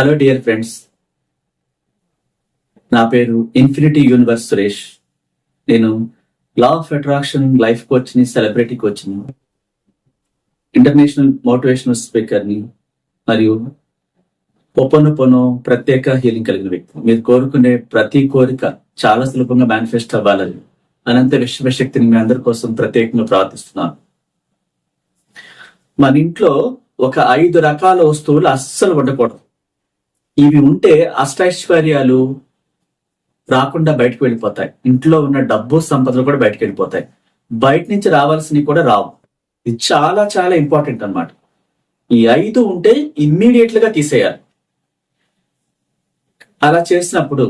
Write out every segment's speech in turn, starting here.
Hello dear friends నా పేరు infinity universe Suresh. నేను లా ఆఫ్ అట్రాక్షన్ లైఫ్ కోచ్ని సెలబ్రిటీ కోచ్ని ఇంటర్నేషనల్ మోటివేషనల్ స్పీకర్ని మరియు పొప్పనొప్పనో ప్రత్యేక హీలింగ్ కలిగిన వ్యక్తి. మీరు కోరుకునే ప్రతి కోరిక చాలా సులభంగా మేనిఫెస్ట్ అవ్వాలని అనంత విశ్వశక్తిని మీ అందరి కోసం ప్రత్యేకంగా ప్రార్థిస్తున్నాను. మన ఇంట్లో ఒక ఐదు రకాల వస్తువులు అస్సలు ఉండకూడదు ఇవి ఉంటే అష్టైశ్వర్యాలు రాకుండా బయటకు వెళ్ళిపోతాయి. ఇంట్లో ఉన్న డబ్బు సంపదలు కూడా బయటకు వెళ్ళిపోతాయి. బయట నుంచి రావాల్సినవి కూడా రావు. ఇది చాలా చాలా ఇంపార్టెంట్ అన్నమాట. ఈ ఐదు ఉంటే ఇమ్మీడియట్గా తీసేయాలి. అలా చేసినప్పుడు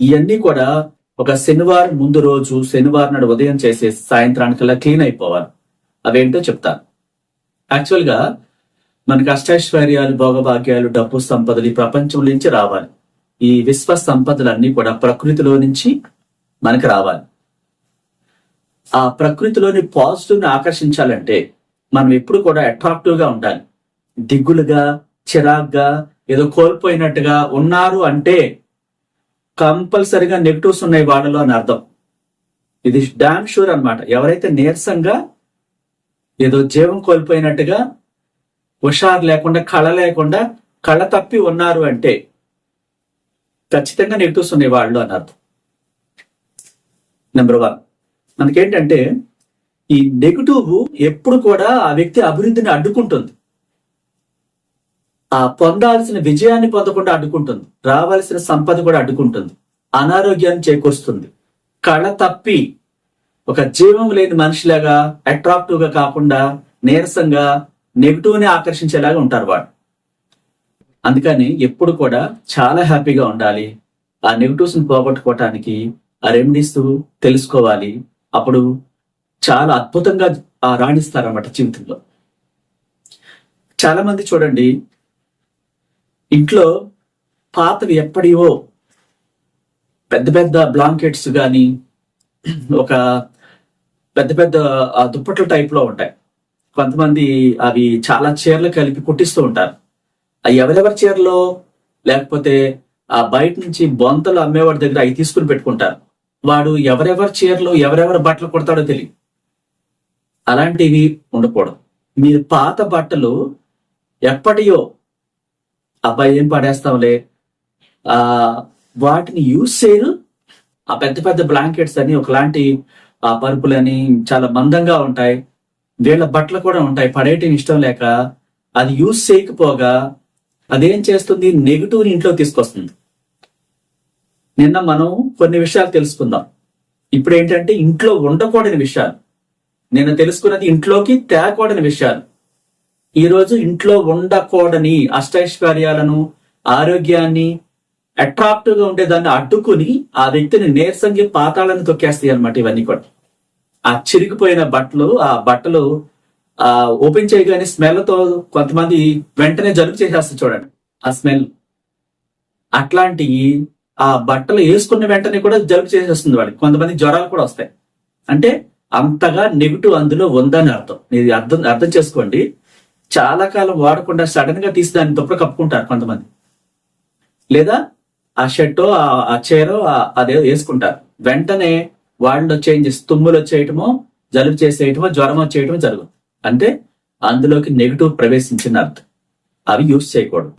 ఇవన్నీ కూడా ఒక శనివారం ముందు రోజు శనివారం నాడు ఉదయం చేసే సాయంత్రానికల్లా క్లీన్ అయిపోవాలి. అవేంటో చెప్తాను. యాక్చువల్గా మనకి అష్టైశ్వర్యాలు భోగభాగ్యాలు డబ్బు సంపదలు ఈ ప్రపంచం నుంచి రావాలి. ఈ విశ్వ సంపదలన్నీ కూడా ప్రకృతిలో నుంచి మనకు రావాలి. ఆ ప్రకృతిలోని పాజిటివ్ని ఆకర్షించాలంటే మనం ఎప్పుడు కూడా అట్రాక్టివ్గా ఉండాలి. దిగులుగా చిరాగ్గా ఏదో కోల్పోయినట్టుగా ఉన్నారు అంటే కంపల్సరిగా నెగిటివ్స్ ఉన్నాయి వాళ్ళలో అని అర్థం. ఇది డామ్ షూర్ అన్నమాట. ఎవరైతే నీరసంగా ఏదో జీవం కోల్పోయినట్టుగా హుషారు లేకుండా కళ లేకుండా కళ తప్పి ఉన్నారు అంటే ఖచ్చితంగా నెగిటివ్స్ ఉన్నాయి వాళ్ళు అని అర్థం. నెంబర్ వన్ మనకేంటంటే ఈ నెగిటివ్ ఎప్పుడు కూడా ఆ వ్యక్తి అభివృద్ధిని అడ్డుకుంటుంది. ఆ పొందాల్సిన విజయాన్ని పొందకుండా అడ్డుకుంటుంది. రావాల్సిన సంపద కూడా అడ్డుకుంటుంది. అనారోగ్యాన్ని చేకూరుస్తుంది. కళ తప్పి ఒక జీవం లేని మనిషిలాగా అట్రాక్టివ్గా కాకుండా నీరసంగా నెగిటివ్ని ఆకర్షించేలాగా ఉంటారు వాడు. అందుకని ఎప్పుడు కూడా చాలా హ్యాపీగా ఉండాలి. ఆ నెగిటివ్స్ని పోగొట్టుకోవటానికి ఆ రెమెడీస్ తెలుసుకోవాలి. అప్పుడు చాలా అద్భుతంగా ఆ రాణిస్తారన్నమాట జీవితంలో. చాలా మంది చూడండి ఇంట్లో పాతవి ఎప్పటివో పెద్ద పెద్ద బ్లాంకెట్స్ కానీ ఒక పెద్ద పెద్ద దుప్పట్ల టైప్లో ఉంటాయి. కొంతమంది అవి చాలా చీరలు కలిపి కుట్టిస్తూ ఉంటారు. ఆ ఎవరెవరి చీరలో? లేకపోతే ఆ బయట నుంచి బొంతలు అమ్మేవాడి దగ్గర అవి తీసుకుని పెట్టుకుంటారు. వాడు ఎవరెవరి చీరలు ఎవరెవరి బట్టలు కుడతాడో తెలియదు. అలాంటివి ఉండకూడదు. మీరు పాత బట్టలు ఎప్పటియో అబ్బాయి ఏం పడేస్తాంలే? ఆ వాటిని యూజ్ చేయరు. ఆ పెద్ద పెద్ద బ్లాంకెట్స్ అని ఒకలాంటి ఆ పరుపులని చాలా మందంగా ఉంటాయి. వీళ్ళ బట్టలు కూడా ఉంటాయి. పడేయటం ఇష్టం లేక అది యూజ్ చేయకపోగా అదేం చేస్తుంది? నెగిటివ్ని ఇంట్లో తీసుకొస్తుంది. నిన్న మనం కొన్ని విషయాలు తెలుసుకుందాం. ఇప్పుడు ఏంటంటే ఇంట్లో ఉండకూడని విషయాలు. నిన్న తెలుసుకున్నది ఇంట్లోకి తేకూడని విషయాలు. ఈ రోజు ఇంట్లో ఉండకూడని అష్టైశ్వర్యాలను ఆరోగ్యాన్ని అట్రాక్టివ్గా ఉండే దాన్ని అడ్డుకుని ఆ వ్యక్తిని నీరసంగి పాతాలను తొక్కేస్తాయి అనమాట ఇవన్నీ కూడా. ఆ చిరిగిపోయిన బట్టలు ఆ బట్టలు ఆ ఓపెన్ చేయగానే స్మెల్తో కొంతమంది వెంటనే జలుబు చేసేస్తారు చూడండి ఆ స్మెల్. అట్లాంటి ఆ బట్టలు వేసుకున్న వెంటనే కూడా జలుబు చేసేస్తుంది వాడికి. కొంతమంది జ్వరాలు కూడా వస్తాయి. అంటే అంతగా నెగిటివ్ అందులో ఉందని అర్థం. ఇది అర్థం అర్థం చేసుకోండి. చాలా కాలం వాడకుండా సడన్గా తీసి దాన్ని దుప్పటి కప్పుకుంటారు కొంతమంది. లేదా ఆ షర్టో ఆ చీరో అదే వేసుకుంటారు. వెంటనే వాళ్ళు చేంజెస్ తుమ్ములు వచ్చేయటమో జలుబు చేసేయటమో జ్వరం వచ్చేయటమో జరుగుతుంది అంటే అందులోకి నెగిటివ్ ప్రవేశించిన అర్థం. అవి యూజ్ చేయకూడదు.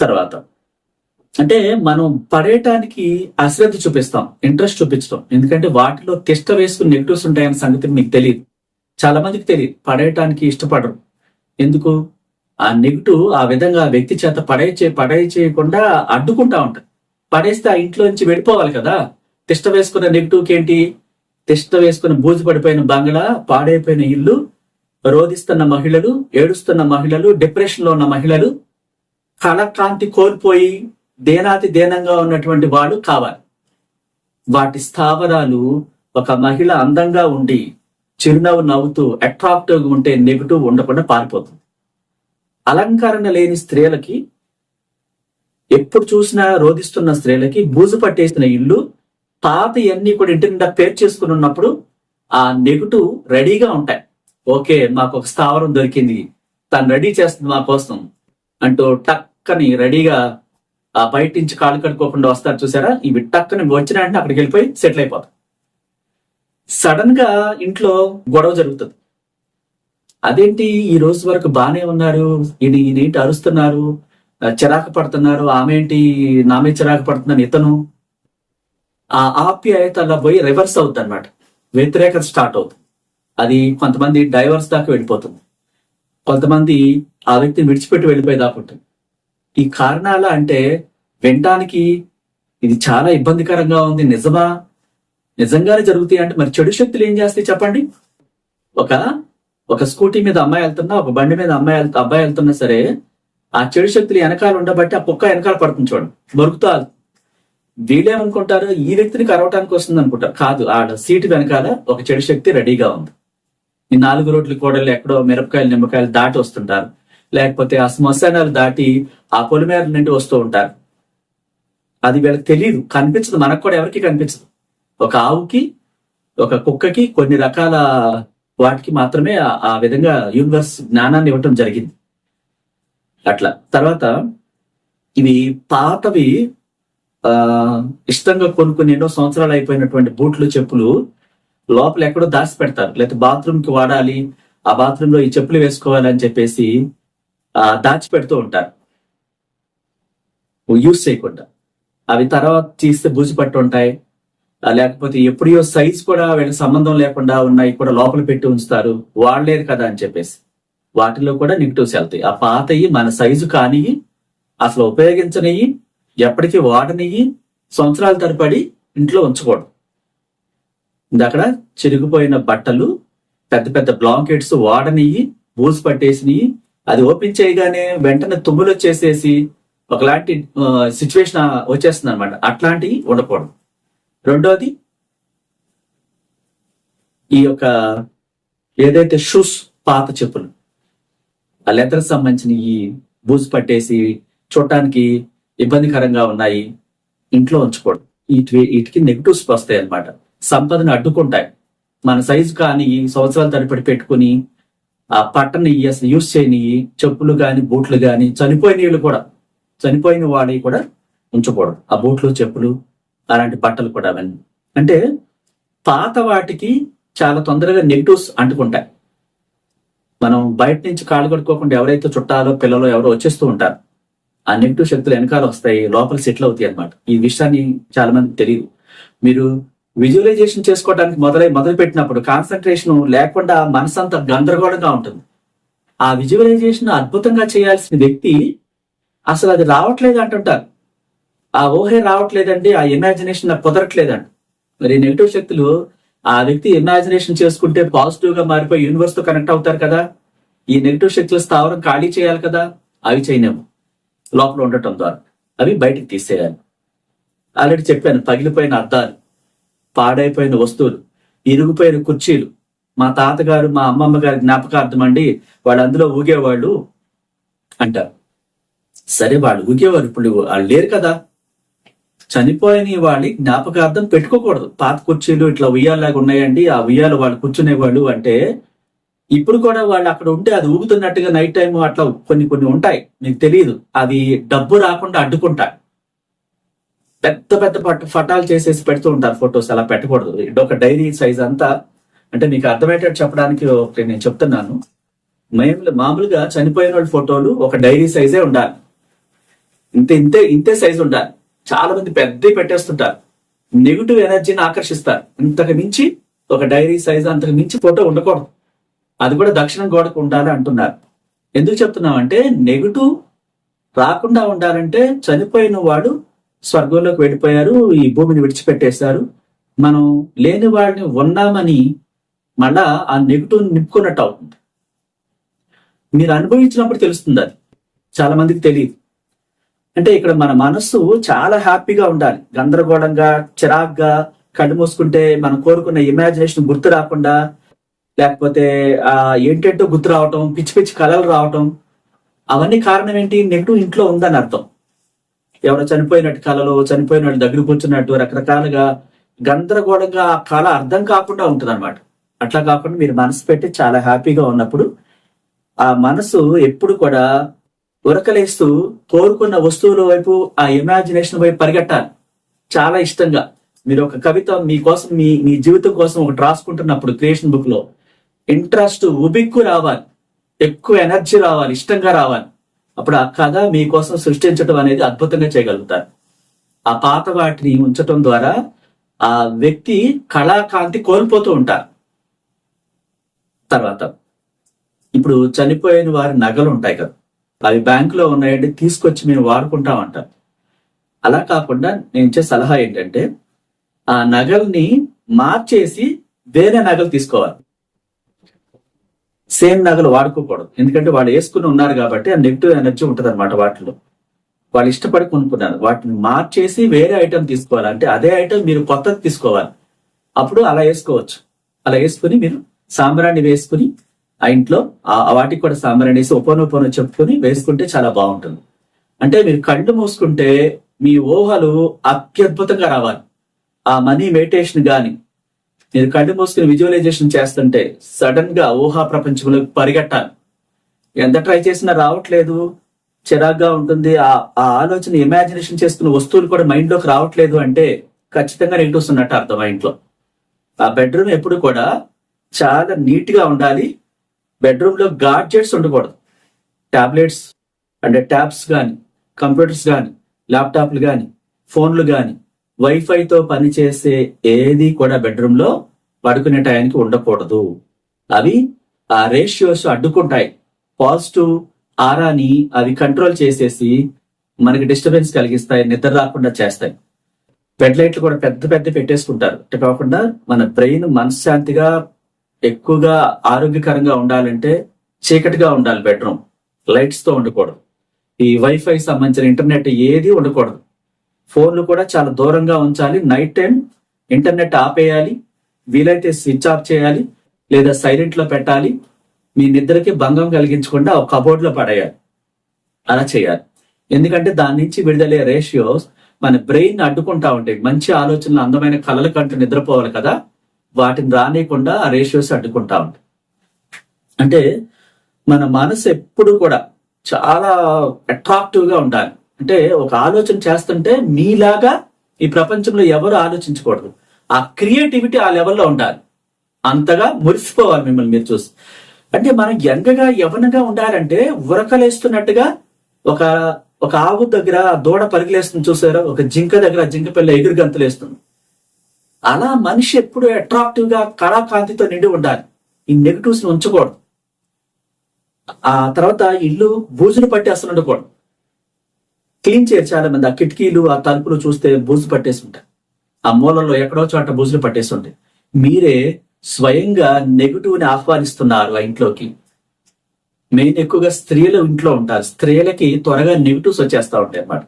తర్వాత అంటే మనం పడేయటానికి అశ్రద్ధ చూపిస్తాం ఇంట్రెస్ట్ చూపించడం. ఎందుకంటే వాటిలో తిష్ట వేసుకుని నెగిటివ్స్ ఉంటాయన్న సంగతి మీకు తెలియదు. చాలా మందికి తెలియదు. పడేయటానికి ఇష్టపడరు. ఎందుకు? ఆ నెగిటివ్ ఆ విధంగా వ్యక్తి చేత పడేచే పడే చేయకుండా అడ్డుకుంటా ఉంటుంది పడేస్తే ఆ ఇంట్లో నుంచి వెళ్ళిపోవాలి కదా. తిష్ట వేసుకున్న నెగిటివ్కి ఏంటి? తిష్ట వేసుకున్న బూజు పడిపోయిన బంగ్లా పాడైపోయిన ఇల్లు రోధిస్తున్న మహిళలు ఏడుస్తున్న మహిళలు డిప్రెషన్లో ఉన్న మహిళలు కళకాంతి కోల్పోయి దేనాతి దేనంగా ఉన్నటువంటి వాళ్ళు కావాలి. వాటి స్థావరాలు ఒక మహిళ అందంగా ఉండి చిరునవ్వు నవ్వుతూ అట్రాక్టివ్గా ఉంటే నెగిటివ్ ఉండకుండా పారిపోతుంది. అలంకరణ లేని స్త్రీలకి ఎప్పుడు చూసినా రోధిస్తున్న స్త్రీలకి బూజు పట్టేసిన ఇల్లు పాత ఇవన్నీ కూడా ఇంటి నిండా పేరు చేసుకుని ఉన్నప్పుడు ఆ నెగిటివ్ రెడీగా ఉంటాయి. ఓకే మాకు ఒక స్థావరం దొరికింది. తను రెడీ చేస్తుంది మా కోసం అంటూ టక్కని రెడీగా ఆ బయట నుంచి కాళ్ళు కడుక్కోకుండా వస్తారు చూసారా? ఇవి టక్కని వచ్చిన వెంటనే అక్కడికి వెళ్ళిపోయి సెటిల్ అయిపోతాం. సడన్గా ఇంట్లో గొడవ జరుగుతుంది. అదేంటి ఈ రోజు వరకు బానే ఉన్నారు? ఈయన ఈయనేంటి అరుస్తున్నారు. చిరాకు పడుతున్నారు. ఆమె ఏంటి? నామే చిరాకు పడుతున్నాను ఇతను ఆ ఆప్యాయత అలా పోయి రివర్స్ అవుద్ది అనమాట వ్యతిరేకత స్టార్ట్ అవుతుంది. అది కొంతమంది డైవర్స్ దాకా వెళ్ళిపోతుంది. కొంతమంది ఆ వ్యక్తిని విడిచిపెట్టి వెళ్ళిపోయేదాకా ఉంటుంది. ఈ కారణాల అంటే వినడానికి ఇది చాలా ఇబ్బందికరంగా ఉంది. నిజమా? నిజంగానే జరుగుతాయి అంటే మరి చెడు శక్తులు ఏం చేస్తాయి చెప్పండి? ఒక ఒక స్కూటీ మీద అమ్మాయి వెళ్తున్నా ఒక బండి మీద అమ్మాయి వెళ్తా అబ్బాయి వెళ్తున్నా సరే ఆ చెడు శక్తులు వెనకాల ఉండబట్టి ఆ కుక్క వెనకాల పడుతుంది చూడండి. బరుకుతా వీళ్ళేమనుకుంటారు? ఈ వ్యక్తిని కరవటానికి వస్తుంది అనుకుంటారు కాదు ఆడ సీటు వెనకాల ఒక చెడు శక్తి రెడీగా ఉంది. ఈ నాలుగు రోడ్లు కూడలు ఎక్కడో మిరపకాయలు నిమ్మకాయలు దాటి వస్తుంటారు. లేకపోతే ఆ శ్మశానాలు దాటి ఆ పొలిమేర నుండి వస్తూ ఉంటారు. అది వీళ్ళకి తెలియదు కనిపించదు. మనకు కూడా ఎవరికి కనిపించదు. ఒక ఆవుకి ఒక కుక్కకి కొన్ని రకాల వాటికి మాత్రమే ఆ- విధంగా యూనివర్స్ జ్ఞానాన్ని ఇవ్వటం జరిగింది. అట్లా. తర్వాత ఇవి పాతవి ఇష్టంగా కొనుక్కుని ఎన్నో సంవత్సరాలు అయిపోయినటువంటి బూట్లు చెప్పులు లోపల ఎక్కడో దాచి పెడతారు లేకపోతే బాత్రూమ్కి వాడాలి ఆ బాత్రూమ్లో ఈ చెప్పులు వేసుకోవాలి అని చెప్పేసి దాచి పెడుతూ ఉంటారు. యూస్ చేయకుండా. అవి తర్వాత తీస్తే బూజు పట్టు ఉంటాయి. లేకపోతే ఎప్పుడో సైజ్ కూడా వీళ్ళ సంబంధం లేకుండా ఉన్నాయి కూడా లోపల పెట్టి ఉంచుతారు. వాడలేదు కదా అని చెప్పేసి. వాటిలో కూడా నెగిటివ్స్ వెళ్తాయి. ఆ పాతయి మన సైజు కానీ అసలు ఉపయోగించనివి ఎప్పటికీ వాడనివి సంవత్సరాల తరబడి ఇంట్లో ఉంచకూడదు. అక్కడ చిరిగిపోయిన బట్టలు పెద్ద పెద్ద బ్లాంకెట్స్ వాడనివి బూజు పట్టేసినవి అది ఓపెన్ చేయగానే వెంటనే తుమ్ములు వచ్చేసేసి ఒకలాంటి సిచ్యువేషన్ వచ్చేస్తుంది అనమాట అట్లాంటివి ఉండకూడదు. రెండోది ఈ యొక్క ఏదైతే షూస్ పాత చెప్పులు ఆ లెదర్ సంబంధించిన ఈ బూజు పట్టేసి చూడటానికి ఇబ్బందికరంగా ఉన్నాయి ఇంట్లో ఉంచకూడదు వీటి వీటికి నెగిటివ్స్ వస్తాయి అన్నమాట. సంపదను అడ్డుకుంటాయి. మన సైజు కానీ సంవత్సరాల తరబడి పెట్టుకుని ఆ పట్టని అసలు యూస్ చేయని చెప్పులు కానీ బూట్లు కానీ చనిపోయిన వీళ్ళు కూడా చనిపోయిన వాడి కూడా ఉంచకూడదు. ఆ బూట్లు చెప్పులు అలాంటి బట్టలు కూడా అవన్నీ. అంటే పాత వాటికి చాలా తొందరగా నెగిటివ్స్ అంటుకుంటాయి. మనం బయట నుంచి కాళ్ళు కడుక్కోకుండా ఎవరైతే చుట్టాలో పిల్లలు ఎవరో వచ్చేస్తూ ఉంటారు. ఆ నెగిటివ్ శక్తులు వెనకాల వస్తాయి లోపల సెటిల్ అవుతాయి అన్నమాట. ఈ విషయాన్ని చాలా మంది తెలియదు మీరు విజువలైజేషన్ చేసుకోవడానికి మొదలై మొదలు పెట్టినప్పుడు కాన్సన్ట్రేషన్ లేకుండా మనసంతా గందరగోళంగా ఉంటుంది. ఆ విజువలైజేషన్ అద్భుతంగా చేయాల్సిన వ్యక్తి అసలు అది రావట్లేదు అంటుంటారు. ఆ ఊహే రావట్లేదండి ఆ ఇమాజినేషన్ నాకు కుదరట్లేదండి మరి నెగిటివ్ శక్తులు ఆ వ్యక్తి ఇమాజినేషన్ చేసుకుంటే పాజిటివ్గా మారిపోయి యూనివర్స్తో కనెక్ట్ అవుతారు కదా? ఈ నెగిటివ్ శక్తుల స్థావరం ఖాళీ చేయాలి కదా? అవి చేయలేము లోపల ఉండటం ద్వారా. అవి బయటికి తీసేయాలి. ఆల్రెడీ చెప్పాను పగిలిపోయిన అద్దాలు పాడైపోయిన వస్తువులు ఇరుగుపోయిన కుర్చీలు. మా తాతగారు మా అమ్మమ్మ గారి జ్ఞాపకార్థం అండి వాళ్ళు అందులో ఊగేవాళ్ళు అంటారు. సరే వాళ్ళు ఊగేవారు ఇప్పుడు వాళ్ళు లేరు కదా. చనిపోయిన వాళ్ళు జ్ఞాపకార్థం పెట్టుకోకూడదు. పాత కుర్చీలు ఇట్లా ఉయ్యాలాగా ఉన్నాయండి ఆ ఉయ్యాలు వాళ్ళు కూర్చునేవాళ్ళు అంటే ఇప్పుడు కూడా వాళ్ళు అక్కడ ఉంటే అది ఊగుతున్నట్టుగా నైట్ టైం అట్లా కొన్ని కొన్ని ఉంటాయి. మీకు తెలియదు అది డబ్బు రాకుండా అడ్డుకుంటాయి. పెద్ద పెద్ద పట్ట ఫటాలు చేసేసి పెడుతూ ఉంటారు ఫొటోస్. అలా పెట్టకూడదు. ఇది ఒక డైరీ సైజ్ అంతా. అంటే మీకు అర్థమయ్యేటట్టు చెప్పడానికి ఒకటి నేను చెప్తున్నాను. మేము మామూలుగా చనిపోయిన వాళ్ళ ఫోటోలు ఒక డైరీ సైజే ఉండాలి. ఇంత ఇంతే ఇంతే సైజు ఉండాలి. చాలా మంది పెద్దవి పెట్టేస్తుంటారు. నెగిటివ్ ఎనర్జీని ఆకర్షిస్తారు. ఇంతకు మించి ఒక డైరీ సైజ్ అంతకు మించి ఫోటో ఉండకూడదు. అది కూడా దక్షిణం గోడకు ఉండాలి అంటున్నారు. ఎందుకు చెప్తున్నామంటే నెగిటివ్ రాకుండా ఉండాలంటే చనిపోయిన వాడు స్వర్గంలోకి వెళ్ళిపోయారు ఈ భూమిని విడిచిపెట్టేశారు. మనం లేని వాడిని ఉన్నామని మళ్ళా ఆ నెగిటివ్ నింపుకున్నట్టు అవుతుంది. మీరు అనుభవించినప్పుడు తెలుస్తుంది అది. చాలా మందికి తెలియదు. అంటే ఇక్కడ మన మనస్సు చాలా హ్యాపీగా ఉండాలి. గందరగోళంగా చిరాగ్గా కళ్ళు మూసుకుంటే మనం కోరుకున్న ఇమాజినేషన్ గుర్తు రాకుండా లేకపోతే ఏంటంటే ఏంటంటో గుర్తు రావటం పిచ్చి పిచ్చి కళలు రావటం అవన్నీ కారణం ఏంటి నెగిటివ్ ఇంట్లో ఉందని అర్థం. ఎవరో చనిపోయినట్టు కళలు చనిపోయిన వాళ్ళు దగ్గర కూర్చున్నట్టు రకరకాలుగా గందరగోళంగా ఆ కళ అర్థం కాకుండా ఉంటుంది అనమాట అట్లా కాకుండా మీరు మనసు పెట్టి చాలా హ్యాపీగా ఉన్నప్పుడు ఆ మనసు ఎప్పుడు కూడా ఉరకలేస్తూ కోరుకున్న వస్తువుల వైపు ఆ ఇమాజినేషన్ వైపు పరిగెట్టాలి. చాలా ఇష్టంగా. మీరు ఒక కవిత మీకోసం మీ మీ జీవితం కోసం ఒకటి రాసుకుంటున్నప్పుడు క్రియేషన్ బుక్లో ఇంట్రెస్ట్ ఉబిక్కు రావాలి. ఎక్కువ ఎనర్జీ రావాలి ఇష్టంగా రావాలి. అప్పుడు ఆ కథ మీకోసం సృష్టించడం అనేది అద్భుతంగా చేయగలుగుతారు. ఆ పాత వాటిని ఉంచటం ద్వారా ఆ వ్యక్తి కళాకాంతి కోల్పోతూ ఉంటారు. తర్వాత ఇప్పుడు చనిపోయిన వారి నగలు ఉంటాయి కదా. అవి బ్యాంకులో ఉన్నాయండి తీసుకొచ్చి మేము వాడుకుంటామంటారు అలా కాకుండా నేను ఇచ్చే సలహా ఏంటంటే ఆ నగల్ని మార్చేసి వేరే నగలు తీసుకోవాలి. సేమ్ నగలు వాడుకోకూడదు. ఎందుకంటే వాళ్ళు వేసుకుని ఉన్నారు కాబట్టి ఆ నెగిటివ్ ఎనర్జీ ఉంటుంది అనమాట వాటిలో. వాళ్ళు ఇష్టపడి కొనుక్కున్నారు. వాటిని మార్చేసి వేరే ఐటెం తీసుకోవాలి. అంటే అదే ఐటెం మీరు కొత్తది తీసుకోవాలి. అప్పుడు అలా వేసుకోవచ్చు. అలా వేసుకుని మీరు సాంబ్రాన్ని వేసుకుని ఆ ఇంట్లో వాటికి కూడా సాంబ్రాన్ని వేసి ఉపనోపన చెప్పుకొని వేసుకుంటే చాలా బాగుంటుంది. అంటే మీరు కళ్ళు మూసుకుంటే మీ ఊహలు అత్యద్భుతంగా రావాలి. ఆ మనీ మెడిటేషన్ కానీ నేను కళ్ళు మూసుకుని విజువలైజేషన్ చేస్తుంటే సడన్గా ఊహా ప్రపంచంలో పరిగెట్టాను. ఎంత ట్రై చేసినా రావట్లేదు. చిరాగ్గా ఉంటుంది. ఆ ఆ ఆలోచన ఇమాజినేషన్ చేసుకున్న వస్తువులు కూడా మైండ్లోకి రావట్లేదు అంటే ఖచ్చితంగా నెగిటివ్స్ ఉన్నట్టు అర్థం ఆ ఇంట్లో. ఆ బెడ్రూమ్ ఎప్పుడు కూడా చాలా నీట్గా ఉండాలి. బెడ్రూమ్లో గాడ్జెట్స్ ఉండకూడదు. టాబ్లెట్స్ అంటే ట్యాబ్స్ కానీ కంప్యూటర్స్ కానీ ల్యాప్టాప్లు కానీ ఫోన్లు కానీ వైఫైతో పనిచేసే ఏది కూడా బెడ్రూమ్లో పడుకునే టయానికి ఉండకూడదు. అవి ఆ రేషియోస్ అడ్డుకుంటాయి. పాజిటివ్ ఆరాని అవి కంట్రోల్ చేసేసి మనకి డిస్టర్బెన్స్ కలిగిస్తాయి నిద్ర రాకుండా చేస్తాయి. బెడ్ లైట్లు కూడా పెద్ద పెద్ద పెట్టేసుకుంటారు. అంటే కాకుండా మన బ్రెయిన్ మనశ్శాంతిగా ఎక్కువగా ఆరోగ్యకరంగా ఉండాలంటే చీకటిగా ఉండాలి బెడ్రూమ్ లైట్స్తో ఉండకూడదు. ఈ వైఫై సంబంధించిన ఇంటర్నెట్ ఏది ఉండకూడదు. ఫోన్లు కూడా చాలా దూరంగా ఉంచాలి. నైట్ టైం ఇంటర్నెట్ ఆపేయాలి. వీలైతే స్విచ్ ఆఫ్ చేయాలి. లేదా సైలెంట్లో పెట్టాలి. మీ నిద్రకి భంగం కలిగించకుండా ఒక కబోర్డ్లో పడేయాలి. అలా చేయాలి. ఎందుకంటే దాని నుంచి విడుదలయ్యే రేషియోస్ మన బ్రెయిన్ అడ్డుకుంటా ఉంటాయి. మంచి ఆలోచనలు అందమైన కళల కంటూ నిద్రపోవాలి కదా. వాటిని రానియకుండా ఆ రేషియోస్ అడ్డుకుంటా ఉంటాయి. అంటే మన మనసు ఎప్పుడు కూడా చాలా అట్రాక్టివ్గా ఉండాలి. అంటే ఒక ఆలోచన చేస్తుంటే మీలాగా ఈ ప్రపంచంలో ఎవరు ఆలోచించకూడదు. ఆ క్రియేటివిటీ ఆ లెవెల్లో ఉండాలి. అంతగా మురిసిపోవాలి మిమ్మల్ని మీరు చూసి. అంటే మనం ఎంగగా యవనగా ఉండాలంటే ఉరకలేస్తున్నట్టుగా ఒక ఒక ఆవు దగ్గర దూడ పరుగులేస్తుంది చూసారా? ఒక జింక దగ్గర జింక పిల్ల ఎగురు గంతులేస్తుంది. అలా మనిషి ఎప్పుడు అట్రాక్టివ్గా కళాకాంతితో నిండి ఉండాలి. ఈ నెగిటివ్స్ని ఉంచకూడదు. ఆ తర్వాత ఇల్లు బూజులు పట్టి అసలు ఉండకూడదు క్లీన్ చేయరు చాలా మంది ఆ కిటికీలు ఆ తలుపులు చూస్తే బూజు పట్టేసి ఉంటాయి ఆ మూలలో ఎక్కడో చోట బూజులు పట్టేసి ఉంటాయి మీరే స్వయంగా నెగిటివ్ని ఆహ్వానిస్తున్నారు ఆ ఇంట్లోకి. మెయిన్ ఎక్కువగా స్త్రీలు ఇంట్లో ఉంటారు. స్త్రీలకి త్వరగా నెగిటివ్స్ వచ్చేస్తా ఉంటాయి అన్నమాట.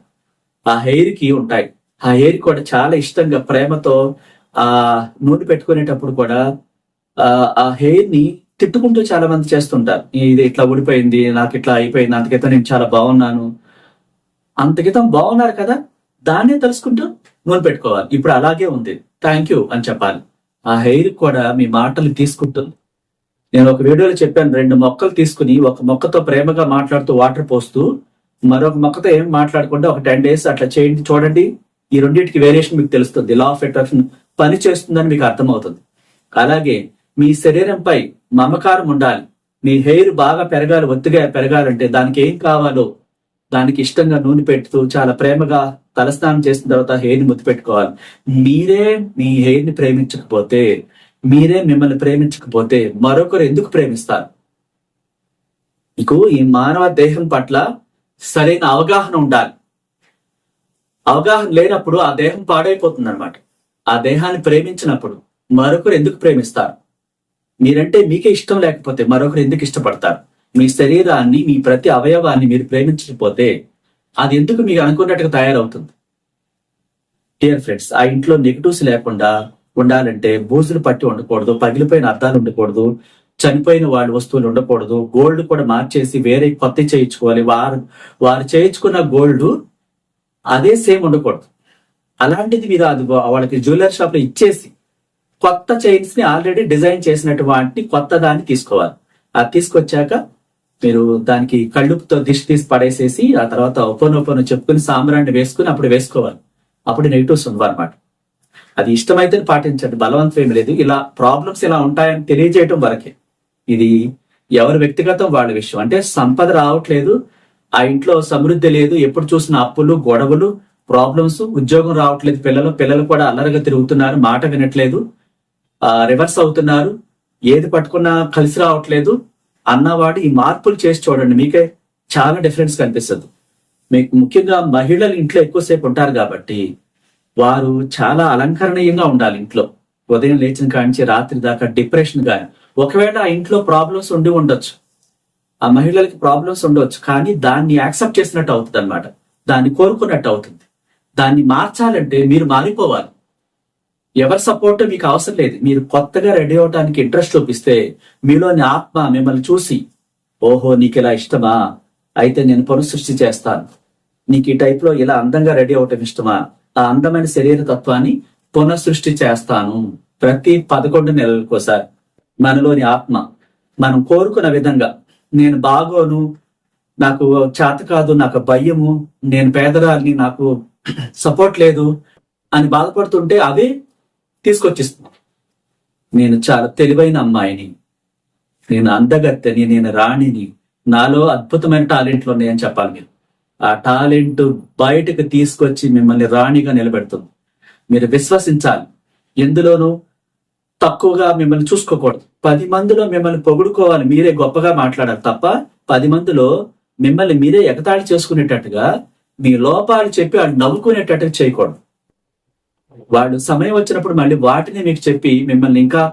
ఆ హెయిర్కి ఉంటాయి. ఆ హెయిర్ కూడా చాలా ఇష్టంగా ప్రేమతో ఆ నూనె పెట్టుకునేటప్పుడు కూడా ఆ ఆ హెయిర్ని తిట్టుకుంటూ చాలా మంది చేస్తుంటారు. ఇది ఇట్లా ఊడిపోయింది నాకు ఇట్లా అయిపోయింది అందుకైతే నేను చాలా బాగున్నాను అంతకితం బాగున్నారు కదా? దాన్నే తెలుసుకుంటూ నూనె పెట్టుకోవాలి ఇప్పుడు అలాగే ఉంది. థ్యాంక్ యూ అని చెప్పాలి. ఆ హెయిర్ కూడా మీ మాటలు తీసుకుంటుంది నేను ఒక వీడియోలో చెప్పాను. రెండు మొక్కలు తీసుకుని ఒక మొక్కతో ప్రేమగా మాట్లాడుతూ వాటర్ పోస్తూ మరొక మొక్కతో ఏం మాట్లాడకుండా ఒక టెన్ డేస్ అట్లా చేయండి. చూడండి. ఈ రెండింటికి వేరియేషన్ మీకు తెలుస్తుంది. లా ఆఫ్ అట్రాక్షన్ పని చేస్తుందని మీకు అర్థమవుతుంది. అలాగే మీ శరీరంపై మమకారం ఉండాలి. మీ హెయిర్ బాగా పెరగాలి ఒత్తిగా పెరగాలంటే దానికి ఏం కావాలో దానికి ఇష్టంగా నూనె పెడుతూ చాలా ప్రేమగా తలస్నానం చేసిన తర్వాత హెయిర్ని ముద్దు పెట్టుకోవాలి. మీరే మీ హెయిర్ని ప్రేమించకపోతే మీరే మిమ్మల్ని ప్రేమించకపోతే మరొకరు ఎందుకు ప్రేమిస్తారు? మీకు ఈ మానవ దేహం పట్ల సరైన అవగాహన ఉండాలి. అవగాహన లేనప్పుడు ఆ దేహం పాడైపోతుంది అనమాట ఆ దేహాన్ని ప్రేమించినప్పుడు మరొకరు ఎందుకు ప్రేమిస్తారు? మీరంటే మీకే ఇష్టం లేకపోతే మరొకరు ఎందుకు ఇష్టపడతారు? మీ శరీరాన్ని మీ ప్రతి అవయవాన్ని మీరు ప్రేమించకపోతే అది ఎందుకు మీకు అనుకున్నట్టుగా తయారవుతుంది? డియర్ ఫ్రెండ్స్ ఆ ఇంట్లో నెగిటివ్స్ లేకుండా ఉండాలంటే బూజులు పట్టి ఉండకూడదు పగిలిపోయిన అర్థాలు ఉండకూడదు చనిపోయిన వాళ్ళ వస్తువులు ఉండకూడదు గోల్డ్ కూడా మార్చేసి వేరే కొత్త చేయించుకోవాలి. వారు వారు చేయించుకున్న గోల్డ్ అదే సేమ్ ఉండకూడదు. అలాంటిది మీరు అది వాళ్ళకి జ్యువెలరీ షాప్లో ఇచ్చేసి కొత్త చైన్స్ని ఆల్రెడీ డిజైన్ చేసినటువంటి కొత్త దాన్ని తీసుకోవాలి. అది తీసుకొచ్చాక మీరు దానికి కళ్ళుపుతో దిష్టి తీసి పడేసేసి ఆ తర్వాత ఒప్పనొప్పను చెప్పుకుని సాంబ్రాన్ని వేసుకుని అప్పుడు వేసుకోవాలి. అప్పుడు నెగిటివ్స్ ఉండవన్నమాట. అది ఇష్టమైతే పాటించండి బలవంతం ఏమి లేదు. ఇలా ప్రాబ్లమ్స్ ఇలా ఉంటాయని తెలియజేయటం వరకే. ఇది ఎవరి వ్యక్తిగతం వాళ్ళ విషయం. అంటే సంపద రావట్లేదు ఆ ఇంట్లో సమృద్ధి లేదు ఎప్పుడు చూసిన అప్పులు గొడవలు ప్రాబ్లమ్స్ ఉద్యోగం రావట్లేదు పిల్లలు పిల్లలు కూడా అల్లరిగా తిరుగుతున్నారు మాట వినట్లేదు రివర్స్ అవుతున్నారు ఏది పట్టుకున్నా కలిసి రావట్లేదు అన్నవాడు ఈ మార్పులు చేసి చూడండి మీకే చాలా డిఫరెన్స్ కనిపిస్తుంది. మీకు ముఖ్యంగా మహిళలు ఇంట్లో ఎక్కువసేపు ఉంటారు కాబట్టి వారు చాలా అలంకరణీయంగా ఉండాలి ఇంట్లో. ఉదయం లేచిన కాంచి రాత్రి దాకా డిప్రెషన్ కానీ ఒకవేళ ఆ ఇంట్లో ప్రాబ్లమ్స్ ఉండి ఉండొచ్చు. ఆ మహిళలకి ప్రాబ్లమ్స్ ఉండవచ్చు కానీ దాన్ని యాక్సెప్ట్ చేసినట్టు అవుతుంది అనమాట దాన్ని కోరుకున్నట్టు అవుతుంది. దాన్ని మార్చాలంటే మీరు మారిపోవాలి. ఎవరి సపోర్ట్ మీకు అవసరం లేదు. మీరు కొత్తగా రెడీ అవడానికి ఇంట్రెస్ట్ చూపిస్తే మీలోని ఆత్మ మిమ్మల్ని చూసి ఓహో నీకు ఇలా ఇష్టమా? అయితే నేను పునఃసృష్టి చేస్తాను. నీకు ఈ టైప్లో ఇలా అందంగా రెడీ అవటం ఇష్టమా? ఆ అందమైన శరీర తత్వాన్ని పునఃసృష్టి చేస్తాను. ప్రతి పదకొండు నెలలకోసారి మనలోని ఆత్మ. మనం కోరుకున్న విధంగా. నేను బాగోను. నాకు చేత కాదు నాకు భయము. నేను పేదరాల్ని నాకు సపోర్ట్ లేదు అని బాధపడుతుంటే అవే తీసుకొచ్చిస్తుంది నేను చాలా తెలివైన అమ్మాయిని. నేను అందగత్తెని నేను రాణిని. నాలో అద్భుతమైన టాలెంట్లు ఉన్నాయని చెప్పాలి మీరు. ఆ టాలెంట్ బయటకు తీసుకొచ్చి మిమ్మల్ని రాణిగా నిలబెడుతుంది. మీరు విశ్వసించాలి. ఎందులోనూ తక్కువగా మిమ్మల్ని చూసుకోకూడదు. పది మందిలో మిమ్మల్ని పొగుడుకోవాలి మీరే గొప్పగా మాట్లాడాలి తప్ప పది మందిలో మిమ్మల్ని మీరే ఎగతాళి చేసుకునేటట్టుగా మీ లోపాలు చెప్పి వాళ్ళు నవ్వుకునేటట్టుగా చేయకూడదు. వాళ్ళు సమయం వచ్చినప్పుడు మళ్ళీ వాటిని మీకు చెప్పి మిమ్మల్ని ఇంకా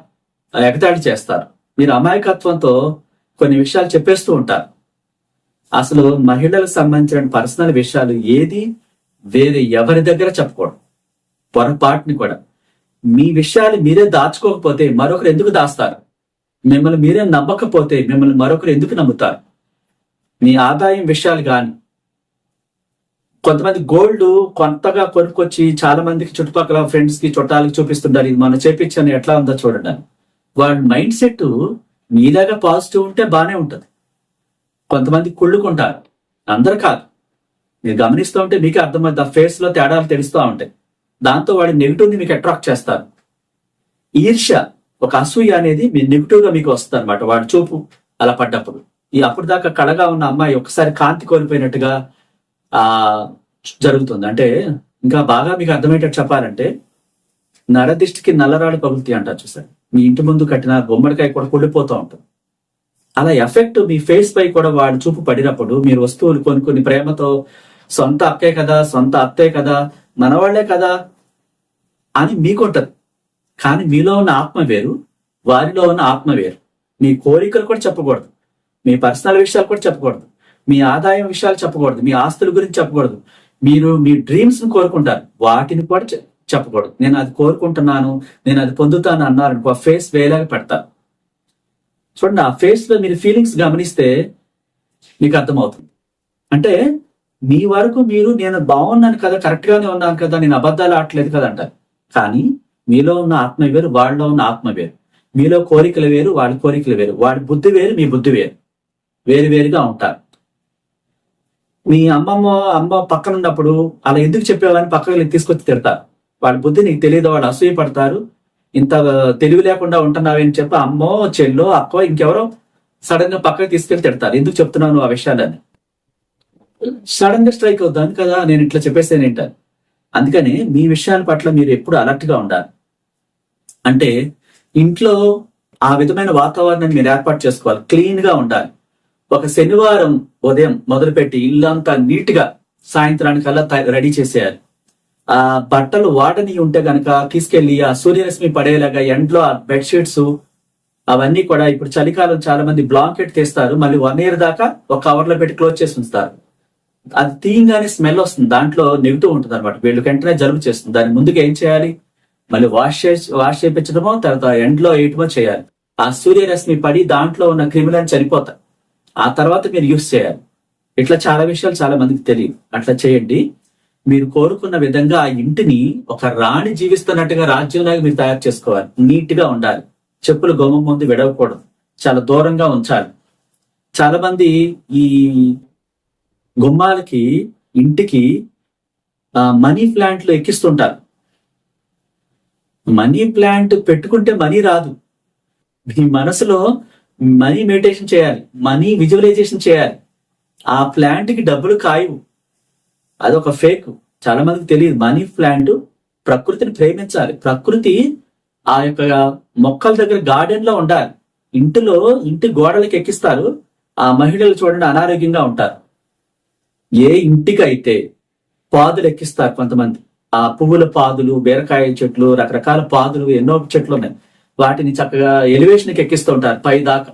ఎగతాళి చేస్తారు. మీరు అమాయకత్వంతో కొన్ని విషయాలు చెప్పేస్తూ ఉంటారు. అసలు మహిళలకు సంబంధించిన పర్సనల్ విషయాలు ఏది? వేరే ఎవరి దగ్గర చెప్పకూడదు. పొరపాటుని కూడా. మీ విషయాలు మీరే దాచుకోకపోతే మరొకరు ఎందుకు దాస్తారు? మిమ్మల్ని మీరే నమ్మకపోతే మిమ్మల్ని మరొకరు ఎందుకు నమ్ముతారు? మీ ఆదాయం విషయాలు కానీ కొంతమంది గోల్డ్ కొత్తగా కొనుక్కొచ్చి చాలా మందికి చుట్టుపక్కల ఫ్రెండ్స్కి చుట్టాలకి చూపిస్తుంటారు. ఇది మనం చేపించాను ఎట్లా ఉందో చూడండి వాడి వాళ్ళ మైండ్ సెట్ మీ దగ్గర పాజిటివ్ ఉంటే బాగానే ఉంటుంది. కొంతమంది కుళ్ళుకుంటారు. అందరు కాదు. మీరు గమనిస్తూ ఉంటే మీకే అర్థమైంది ఆ ఫేస్లో తేడాలు తెలుస్తూ ఉంటాయి. దాంతో వాడి నెగిటివ్ని మీకు అట్రాక్ట్ చేస్తారు. ఈర్ష్య ఒక అసూయ అనేది మీ నెగిటివ్గా మీకు వస్తుంది అనమాట వాడి చూపు అలా పడ్డప్పుడు. ఈ అప్పుడు దాకా కళగా ఉన్న అమ్మాయి ఒకసారి కాంతి కోల్పోయినట్టుగా ఆ జరుగుతుంది. అంటే ఇంకా బాగా మీకు అర్థమయ్యేటట్టు చెప్పాలంటే నరదిష్టికి నల్లరాడు పగులుతాయి అంటారు చూసారు. మీ ఇంటి ముందు కట్టిన గుమ్మడికాయ కూడా కుళ్ళిపోతూ ఉంటుంది. అలా ఎఫెక్ట్ మీ ఫేస్ పై కూడా వాడు చూపు పడినప్పుడు మీరు వస్తువులు కొనుక్కొని ప్రేమతో సొంత అక్కే కదా సొంత అత్తే కదా మనవాళ్ళే కదా అని మీకుంటది. కానీ మీలో ఉన్న ఆత్మ వేరు వారిలో ఉన్న ఆత్మ వేరు. మీ కోరికలు కూడా చెప్పకూడదు. మీ పర్సనల్ విషయాలు కూడా చెప్పకూడదు. మీ ఆదాయం విషయాలు చెప్పకూడదు మీ ఆస్తుల గురించి చెప్పకూడదు. మీరు మీ డ్రీమ్స్ని కోరుకుంటారు. వాటిని కూడా చెప్పకూడదు. నేను అది కోరుకుంటున్నాను నేను అది పొందుతాను అన్నారనుకో ఆ ఫేస్ వేలాగా పెడతారు. చూడండి ఆ ఫేస్లో మీరు ఫీలింగ్స్ గమనిస్తే మీకు అర్థమవుతుంది. అంటే మీ వరకు మీరు నేను బాగున్నాను కదా కరెక్ట్ గానే ఉన్నాను కదా నేను అబద్ధాలు ఆడట్లేదు కదా అంటారు. కానీ మీలో ఉన్న ఆత్మ వేరు వాళ్ళలో ఉన్న ఆత్మ వేరు. మీలో కోరికలు వేరు వాళ్ళ కోరికలు వేరు. వాడి బుద్ధి వేరు మీ బుద్ధి వేరు. వేరు వేరుగా ఉంటారు. మీ అమ్మమ్మ అమ్మ పక్కన ఉన్నప్పుడు అలా ఎందుకు చెప్పేవాళ్ళని పక్కకి తీసుకొచ్చి తిడతారు వాళ్ళ బుద్ధి నీకు తెలియదు వాళ్ళు అసూయ పడతారు ఇంత తెలివి లేకుండా ఉంటున్నావని చెప్పి అమ్మో చెల్లో అక్కో ఇంకెవరో సడన్గా పక్కకి తీసుకెళ్ళి తిడతారు. ఎందుకు చెప్తున్నావు ఆ విషయాలని సడన్గా స్ట్రైక్ అవుతాను కదా నేను ఇట్లా చెప్పేసాను ఏంటని అందుకని మీ విషయాల పట్ల మీరు ఎప్పుడు అలర్ట్గా ఉండాలి. అంటే ఇంట్లో ఆ విధమైన వాతావరణాన్ని మీరు ఏర్పాటు చేసుకోవాలి. క్లీన్గా ఉండాలి. ఒక శనివారం ఉదయం మొదలుపెట్టి ఇల్లంతా నీట్గా సాయంత్రానికల్లా రెడీ చేసేయాలి. ఆ బట్టలు వాడని ఉంటే గనక తీసుకెళ్ళి ఆ సూర్యరశ్మి పడేలాగా ఎండ్లో ఆ బెడ్షీట్స్ అవన్నీ కూడా ఇప్పుడు చలికాలం చాలా మంది బ్లాంకెట్ తీస్తారు. మళ్ళీ వన్ ఇయర్ దాకా ఒక కవర్లో పెట్టి క్లోజ్ చేసి ఉంచుతారు. అది తీయంగానే స్మెల్ వస్తుంది. దాంట్లో నెగిటివ్ ఉంటుంది అనమాట వీళ్ళు వెంటనే జలుబు చేస్తుంది. దాని ముందుకు ఏం చేయాలి? మళ్ళీ వాష్ చేసి వాష్ చేయించడమో తర్వాత ఎండ్లో వేయటమో చేయాలి. ఆ సూర్యరశ్మి పడి దాంట్లో ఉన్న క్రిములను చనిపోతాయి ఆ తర్వాత మీరు యూస్ చేయాలి. ఇట్లా చాలా విషయాలు చాలా మందికి తెలియదు. అట్లా చేయండి. మీరు కోరుకున్న విధంగా ఆ ఇంటిని ఒక రాణి జీవిస్తున్నట్టుగా రాజ్యంలాగా మీరు తయారు చేసుకోవాలి. నీట్గా ఉండాలి. చెప్పులు గోమం ముందు విడవకూడదు. చాలా దూరంగా ఉంచాలి. చాలా మంది ఈ గుమ్మాలకి ఇంటికి మనీ ప్లాంట్లు ఎక్కిస్తుంటారు. మనీ ప్లాంట్ పెట్టుకుంటే మనీ రాదు. మీ మనసులో మనీ మెడిటేషన్ చేయాలి మనీ విజువలైజేషన్ చేయాలి. ఆ ప్లాంట్కి డబ్బులు కాయవు. అదొక ఫేక్. చాలా మందికి తెలియదు. మనీ ప్లాంట్ ప్రకృతిని ప్రేమించాలి. ప్రకృతి ఆ యొక్క మొక్కల దగ్గర గార్డెన్లో ఉండాలి. ఇంటిలో ఇంటి గోడలకి ఎక్కిస్తారు. ఆ మహిళలు చూడండి అనారోగ్యంగా ఉంటారు. ఏ ఇంటికి అయితే పాదులు ఎక్కిస్తారు కొంతమంది. ఆ పువ్వుల పాదులు బీరకాయ చెట్లు రకరకాల పాదులు ఎన్నో చెట్లు ఉన్నాయి. వాటిని చక్కగా ఎలివేషన్కి ఎక్కిస్తూ ఉంటారు పై దాకా.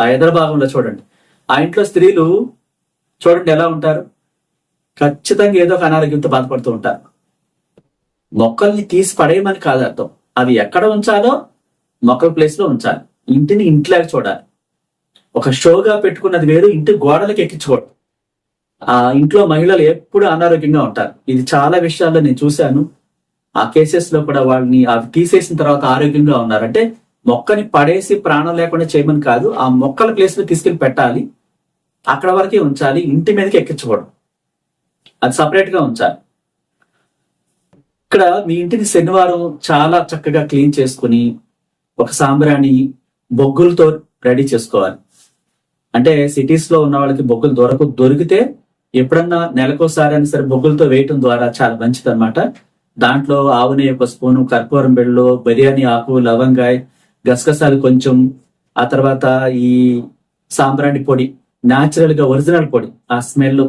ఆ ఎదర భాగంలో చూడండి. ఆ ఇంట్లో స్త్రీలు చూడండి ఎలా ఉంటారు. ఖచ్చితంగా ఏదో ఒక అనారోగ్యంతో బాధపడుతూ ఉంటారు. మొక్కల్ని తీసి పడేయమని కాదు అర్థం. అవి ఎక్కడ ఉంచాలో మొక్కల ప్లేస్లో ఉంచాలి. ఇంటిని ఇంట్లాగా చూడాలి. ఒక షోగా పెట్టుకున్నది వేరు ఇంటి గోడలకు ఎక్కించుకోవడం. ఆ ఇంట్లో మహిళలు ఎప్పుడు అనారోగ్యంగా ఉంటారు. ఇది చాలా విషయాల్లో నేను చూశాను. ఆ కేసెస్లో కూడా వాళ్ళని అవి తీసేసిన తర్వాత ఆరోగ్యంగా ఉన్నారంటే మొక్కని పడేసి ప్రాణం లేకుండా చేయమని కాదు ఆ మొక్కల ప్లేస్లో తీసుకెళ్ళి పెట్టాలి. అక్కడ వరకే ఉంచాలి ఇంటి మీదకి ఎక్కించకూడదు. అది సపరేట్గా ఉంచాలి. ఇక్కడ మీ ఇంటిని శనివారం చాలా చక్కగా క్లీన్ చేసుకుని ఒక సాంబ్రాణి బొగ్గులతో రెడీ చేసుకోవాలి. అంటే సిటీస్లో ఉన్న వాళ్ళకి బొగ్గులు దొరక దొరికితే ఎప్పుడన్నా నెలకోసారి అయినా సరే బొగ్గులతో వేయటం ద్వారా చాలా మంచిది అనమాట దాంట్లో ఆవు నెయ్యి ఒక స్పూను కర్పూరం బెళ్ళు బిర్యానీ ఆకు లవంగాయ్ గసగసాలు కొంచెం ఆ తర్వాత ఈ సాంబ్రాణి పొడి న్యాచురల్గా ఒరిజినల్ పొడి ఆ స్మెల్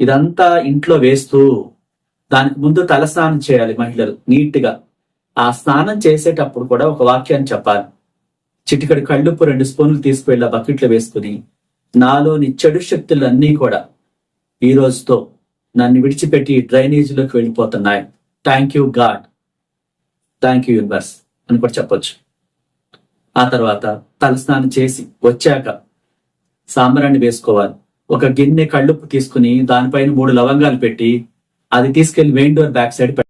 ఇదంతా ఇంట్లో వేస్తూ దానికి ముందు తల స్నానం చేయాలి మహిళలు నీట్గా ఆ స్నానం చేసేటప్పుడు కూడా ఒక వాక్యాన్ని చెప్పాలి. చిటికడి కళ్ళుప్పు రెండు స్పూన్లు తీసుకువెళ్ళి ఆ బకెట్లో వేసుకుని నాలోని చెడు శక్తులన్నీ కూడా ఈ రోజుతో నన్ను విడిచిపెట్టి డ్రైనేజీలోకి వెళ్ళిపోతున్నాయి. Thank you God. Thank you universe అని కూడా చెప్పొచ్చు. ఆ తర్వాత తలస్నానం చేసి వచ్చాక సాంబరాన్ని వేసుకోవాలి. ఒక గిన్నె కళ్ళుప్పు తీసుకుని దానిపైన మూడు లవంగాలు పెట్టి అది తీసుకెళ్ళి మెయిన్ డోర్ బ్యాక్ సైడ్